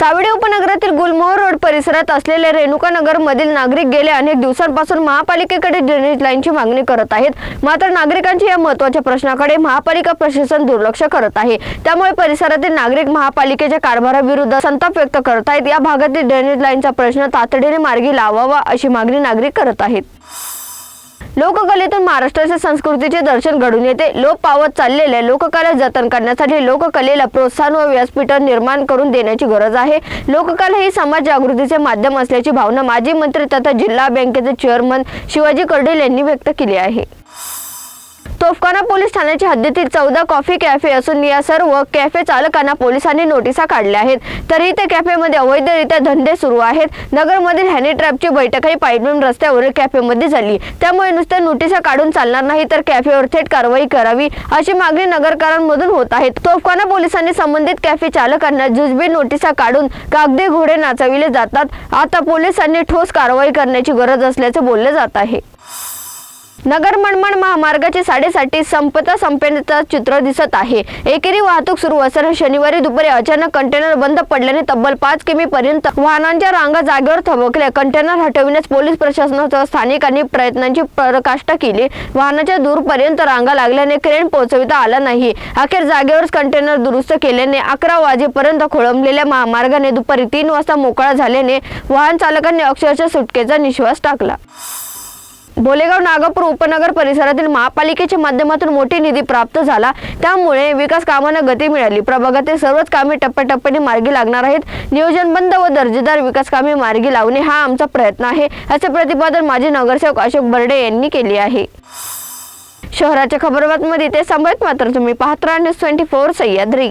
सावडी उपनगरातील गुलमोहर रोड परिसरात असलेल्या रेणुका नगर मधील नागरिक गेल्या अनेक दिवसांपासून महापालिकेकडे ड्रेनेज लाईनची मागणी करत आहेत. मात्र नागरिकांच्या या महत्त्वाच्या प्रश्नाकडे महापालिका प्रशासन दुर्लक्ष करत आहे. त्यामुळे परिसरातील नागरिक महापालिकेच्या कारभाराविरुद्ध संताप व्यक्त करत आहेत या भागातील ड्रेनेज लाईनचा प्रश्न तातडीने मार्गी लावावा अशी मागणी नागरिक करत आहेत. लोककलेतून महाराष्ट्राच्या संस्कृतीचे दर्शन घडून येते. लोप पावत चाललेल्या लोककला जतन करण्यासाठी लोककलेला प्रोत्साहन व व्यासपीठ निर्माण करून देण्याची गरज आहे. लोककला ही समाज जागृतीचे माध्यम असल्याची भावना माजी मंत्री तथा जिल्हा बँकेचे चेअरमन शिवाजी कर्डील यांनी व्यक्त केली आहे. तोफखाना पोलीस ठाण्याच्या हद्दीतील चौदा कॉफी कॅफे असून या सर्व कॅफे चालकांना पोलिसांनी नोटिसा काढल्या आहेत. तरीही त्या कॅफेमध्ये अवैधरित्या धंदे सुरू आहेत. नगरमधील हॅनी ट्रॅपची बैठकही पाईपलाईन रस्त्यावरील कॅफेमध्ये झाली. त्यामुळे नुसत्या नोटिसा काढून चालणार नाही तर कॅफेवर थेट कारवाई करावी अशी मागणी नगरकरांमधून होत आहे. तोफखाना पोलिसांनी संबंधित कॅफे चालकांना जुजबी नोटिसा काढून कागदी घोडे नाचविले जातात. आता पोलिसांनी ठोस कारवाई करण्याची गरज असल्याचे बोलले जात आहे. नगर मनमाड महामार्गाचे साडेसाठी संपता संपेचं चित्र दिसत आहे. एकेरी वाहतूक सुरू असताना शनिवारी दुपारी अचानक कंटेनर बंद पडल्याने तब्बल पाच किमी पर्यंत वाहनांच्या रांगा जागेवर थबकल्या. कंटेनर हटविण्यास पोलीस प्रशासनासह स्थानिकांनी प्रयत्नांची प्रकाष्ठा केली. वाहनाच्या दूरपर्यंत रांगा लागल्याने क्रेन पोहोचविता आला नाही. अखेर जागेवरच कंटेनर दुरुस्त केल्याने अकरा वाजेपर्यंत खोळंबलेल्या महामार्गाने दुपारी तीन वाजता मोकळा झाल्याने वाहन चालकांनी अक्षरशः सुटकेचा निश्वास टाकला. बोलेगाव नागपूर उपनगर परिसरातील महापालिकेच्या माध्यमातून मोठी निधी प्राप्त झाला. त्यामुळे विकास कामांना गती मिळाली. प्रभागातील सर्वच कामे टप्प्याटप्प्याने मार्गी लागणार आहेत. नियोजनबंद व दर्जेदार विकास कामे मार्गी लावणे हा आमचा प्रयत्न आहे असे प्रतिपादन माजी नगरसेवक अशोक बर्डे यांनी केले आहे. शहराच्या खबरबातमध्ये ते सांभाळत मात्र तुम्ही पाहत राहा news twenty four Sahyadri.